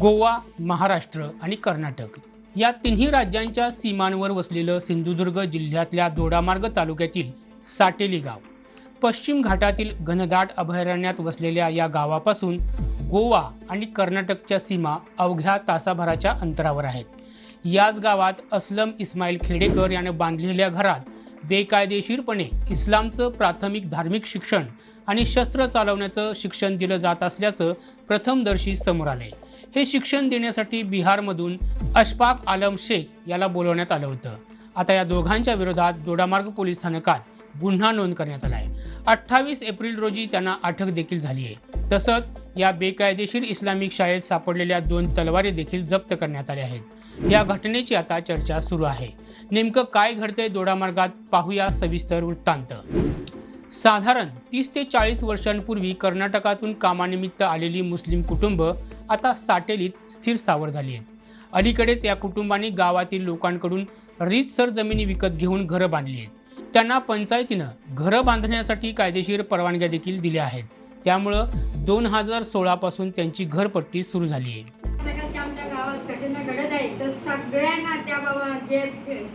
गोवा महाराष्ट्र आणि कर्नाटक या तिन्ही राज्यांच्या सीमांवर वसलेलं सिंधुदुर्ग जिल्ह्यातल्या दोडामार्ग तालुक्यातील साटेली गाव पश्चिम घाटातील घनदाट अभयारण्यात वसलेल्या या गावापासून गोवा आणि कर्नाटकच्या सीमा अवघ्या तासाभराच्या अंतरावर आहेत. याच गावात असलम इस्माईल खेडेकर याने बांधलेल्या घरात बेकायदेशीरपणे इस्लामचं प्राथमिक धार्मिक शिक्षण आणि शस्त्र चालवण्याचं शिक्षण दिलं जात असल्याचं प्रथमदर्शी समोर आलंय. हे शिक्षण देण्यासाठी बिहारमधून अशफाक आलम शेख याला बोलवण्यात आलं होतं. आता या दोघांच्या विरोधात दोडामार्ग पोलीस स्थानकात गुन्हा नोंद करण्यात आला आहे. अठ्ठावीस एप्रिल रोजी त्यांना अटक देखील झाली आहे. तसंच या बेकायदेशीर इस्लामिक शाळेत सापडलेल्या दोन तलवारी देखील जप्त करण्यात आल्या आहेत. या घटनेची आता चर्चा सुरू आहे. नेमकं काय घडतंय दोडामार्गात पाहूया सविस्तर वृत्तांत. साधारण तीस ते चाळीस वर्षांपूर्वी कर्नाटकातून कामानिमित्त आलेली मुस्लिम कुटुंब आता साटेलीत स्थिर स्थावर झाली आहेत. अलीकडेच या कुटुंबाने गावातील लोकांकडून रीतसर जमिनी विकत घेऊन घरं बांधली आहेत. त्यांना पंचायतीनं घरं बांधण्यासाठी कायदेशीर परवानग्या देखील दिल्या आहेत. त्यामुळं दोन हजार सोळापासून त्यांची घरपट्टी सुरू झाली आहे. तर सगळ्यांना त्या बाबा जे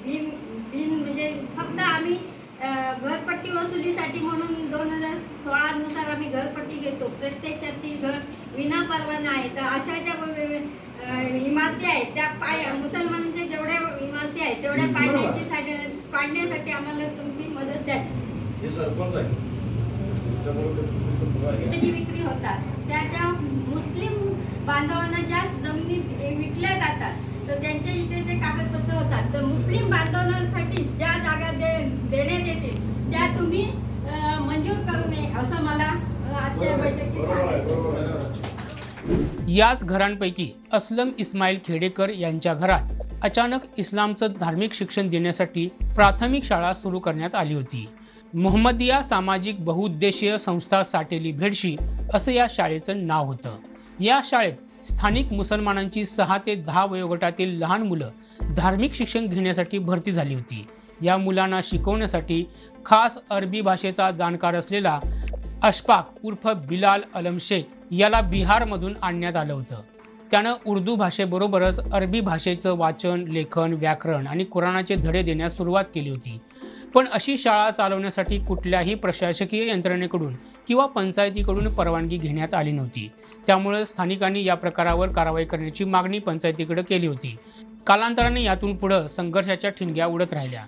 बिन बिन म्हणजे फक्त आम्ही घरपट्टी वसुलीसाठी म्हणून दोन हजार सोळा नुसार आम्ही घरपट्टी घेतो. प्रत्यक्षात ती घर विना परवाना आहे. तर अशा ज्या इमारती आहेत. त्या पाड मुसलमानांच्या जेवढ्या इमारती आहेत तेवढ्या हम्म, बरोबर. पाडण्याची साठी- पाडण्यासाठी आम्हाला तुमची मदत द्या. हे सरपंच आहे? तुमच्याबरोबर तुमचं मुलं आहे. त्याची विक्री होतात. त्या त्या मुस्लिम बांधवांना ज्या जमिनी विकल्या जातात तर त्यांच्या इथे जे कागदपत्र होतात. तर मुस्लिम बांधवांसाठी ज्या जागा दे देण्यात येतील त्या तुम्ही अं, मंजूर करू नये असं मला अं, आजच्या बरोबर आहे, बैठकीत बरोबर आहे, सांगितलं बरोबर आहे. याच घरांपैकी असलम इस्माईल खेडेकर यांच्या घरात अचानक इस्लामचं धार्मिक शिक्षण देण्यासाठी प्राथमिक शाळा सुरू करण्यात आली होती. मोहम्मदिया सामाजिक बहुउद्देशीय संस्था साटेली भेडशी असं या शाळेचं नाव होतं. या शाळेत स्थानिक मुसलमानांची सहा ते दहा वयोगटातील लहान मुलं धार्मिक शिक्षण घेण्यासाठी भरती झाली होती. या मुलांना शिकवण्यासाठी खास अरबी भाषेचा जाणकार असलेला अशफाक उर्फ बिलाल अलम शेख याला बिहारमधून आणण्यात आलं होतं. त्यानं उर्दू भाषेबरोबरच अरबी भाषेचं वाचन लेखन व्याकरण आणि कुराणाचे धडे देण्यास सुरुवात केली होती. पण अशी शाळा चालवण्यासाठी कुठल्याही प्रशासकीय यंत्रणेकडून किंवा पंचायतीकडून परवानगी घेण्यात आली नव्हती. त्यामुळे स्थानिकांनी या प्रकारावर कारवाई करण्याची मागणी पंचायतीकडे केली होती. कालांतराने यातून पुढं संघर्षाच्या ठिणग्या उडत राहिल्या.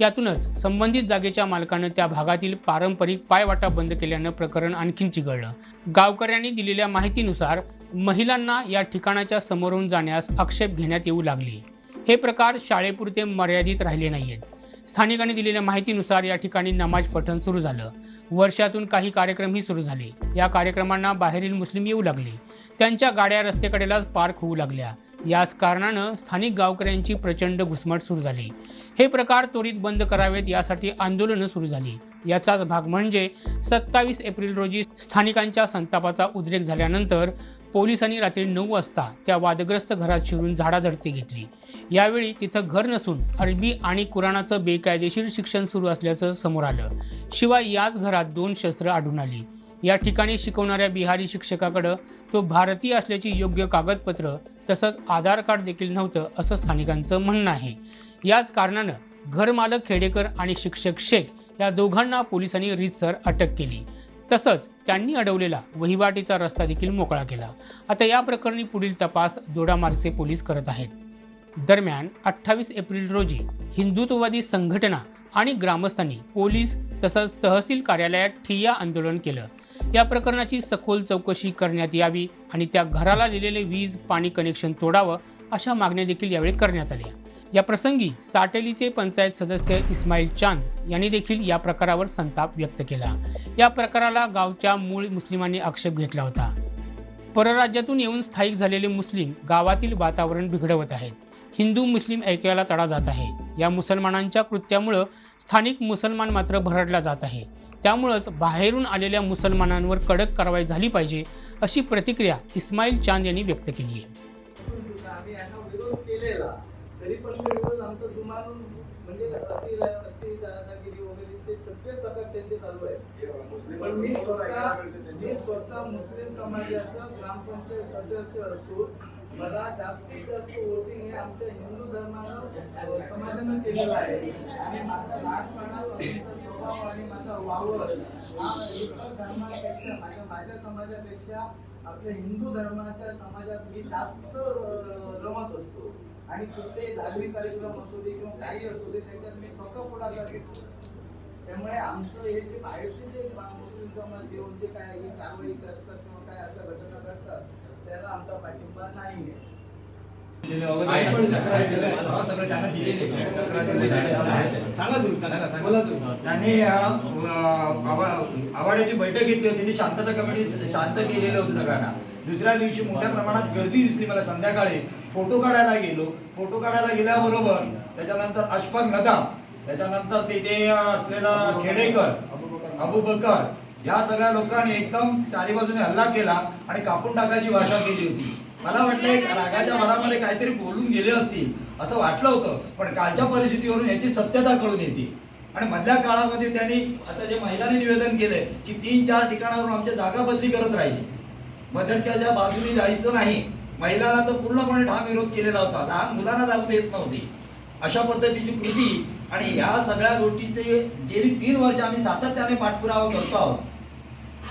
यातूनच संबंधित जागेच्या मालकानं त्या भागातील पारंपरिक पायवाटा बंद केल्यानं प्रकरण आणखीन चिघळलं. गावकऱ्यांनी दिलेल्या माहितीनुसार महिलांना या ठिकाणाच्या समोरून जाण्यास आक्षेप घेण्यात येऊ लागले. हे प्रकार शाळेपुरते मर्यादित राहिले नाहीयेत. स्थानिकांनी दिलेल्या माहितीनुसार या ठिकाणी नमाज पठण सुरू झालं. वर्षातून काही कार्यक्रमही सुरू झाले. या कार्यक्रमांना बाहेरील मुस्लिम येऊ लागले. त्यांच्या गाड्या रस्त्याकडेलाच पार्क होऊ लागल्या. याच कारणानं स्थानिक गावकऱ्यांची प्रचंड घुसमट सुरू झाली. हे प्रकार त्वरित बंद करावेत यासाठी आंदोलनं सुरू झाली. याचाच भाग म्हणजे सत्तावीस एप्रिल रोजी स्थानिकांच्या संतापाचा उद्रेक झाल्यानंतर पोलिसांनी रात्री नऊ वाजता त्या वादग्रस्त घरात शिरून झाडाझडती घेतली. यावेळी तिथं घर नसून अरबी आणि कुराणाचं बेकायदेशीर शिक्षण सुरू असल्याचं समोर आलं. शिवाय याच घरात दोन शस्त्र आढळून आली. या ठिकाणी शिकवणाऱ्या बिहारी शिक्षकाकडं तो भारतीय असल्याची योग्य कागदपत्र तसंच आधार कार्ड देखील नव्हतं असं स्थानिकांचं म्हणणं आहे. याच कारणानं घरमालक खेडेकर आणि शिक्षक शेख या दोघांना पोलिसांनी रीतसर अटक केली. तसंच त्यांनी अडवलेला वहिवाटीचा रस्ता देखील मोकळा केला. आता या प्रकरणी पुढील तपास दोडामार्गचे पोलीस करत आहेत. दरम्यान अठ्ठावीस एप्रिल रोजी हिंदुत्ववादी संघटना आणि ग्रामस्थांनी पोलीस तसंच तहसील कार्यालयात ठिय्या आंदोलन केलं. या प्रकरणाची सखोल चौकशी करण्यात यावी आणि त्या घराला दिलेले वीज पाणी कनेक्शन तोडावं अशा मागण्या देखील यावेळी करण्यात आल्या. या प्रसंगी साटेलीचे पंचायत सदस्य इस्माईल चांद यांनी देखील या प्रकारावर संताप व्यक्त केला. या प्रकाराला गावच्या मूळ मुस्लिमांनी आक्षेप घेतला होता. परराज्यातून येऊन स्थायिक झालेले मुस्लिम गावातील वातावरण बिघडवत आहेत. हिंदू मुस्लिम ऐक्याला तडा जात आहे. या मुसलमानांच्या कृत्यामुळं स्थानिक मुसलमान मात्र भरडला जात आहे. त्यामुळंच बाहेरून आलेल्या मुसलमानांवर कडक कारवाई झाली पाहिजे अशी प्रतिक्रिया इस्माईल चांद यांनी व्यक्त केली आहे. पण मी स्वतः मी स्वतः मुस्लिम ग्रामपंचायत सदस्य असून मला जास्तीत जास्त वोटिंग हे आमच्या हिंदू धर्मानं समाजानं केलेलं आहे आणि माझा लहानपणा वावर हा इतर धर्मापेक्षा माझ्या माझ्या समाजापेक्षा आपल्या हिंदू धर्माच्या समाजात मी जास्त रमत असतो आणि कुठले धार्मिक कार्यक्रम असू दे किंवा काही असू दे त्याच्यात मी स्वतः पुढाकार घेतो त्यामुळे आमचं हे जे बाहेरचे जे मुस्लिम समाज येऊन जे काय कारवाई करतात किंवा काय अशा घटना घडतात त्याला आमचा पाठिंबा नाही आहे आवाड्याची बैठक घेतली होती. त्यांनी शांतता कमिटी शांत केलेलं होतं सगळ्यांना. दुसऱ्या दिवशी मोठ्या प्रमाणात गर्दी दिसली मला संध्याकाळी. फोटो काढायला गेलो. फोटो काढायला गेल्याबरोबर त्याच्यानंतर अशफाक नदाम त्याच्यानंतर तिथे असलेला खेडेकर अबू बकर. या सगळ्या लोकांनी एकदम चारी बाजूने हल्ला केला आणि कापून टाकायची भाषा केली होती. मला वाटलं एक रागाच्या भरामध्ये काहीतरी बोलून गेले असतील असं वाटलं होतं पण कालच्या परिस्थितीवरून याची सत्यता कळून येते. आणि मधल्या काळामध्ये त्यांनी आता जे महिलांनी निवेदन केलंय की तीन चार ठिकाणावरून आमच्या जागा बदली करत राहिली. बदलच्या बाजूने जायचं नाही महिलांना तर पूर्णपणे ठाम विरोध केलेला होता. लहान मुलांना जाऊ देत नव्हती. अशा पद्धतीची कृती आणि या सगळ्या गोष्टीचे गेली तीन वर्ष आम्ही सातत्याने पाठपुरावा करतो आहोत.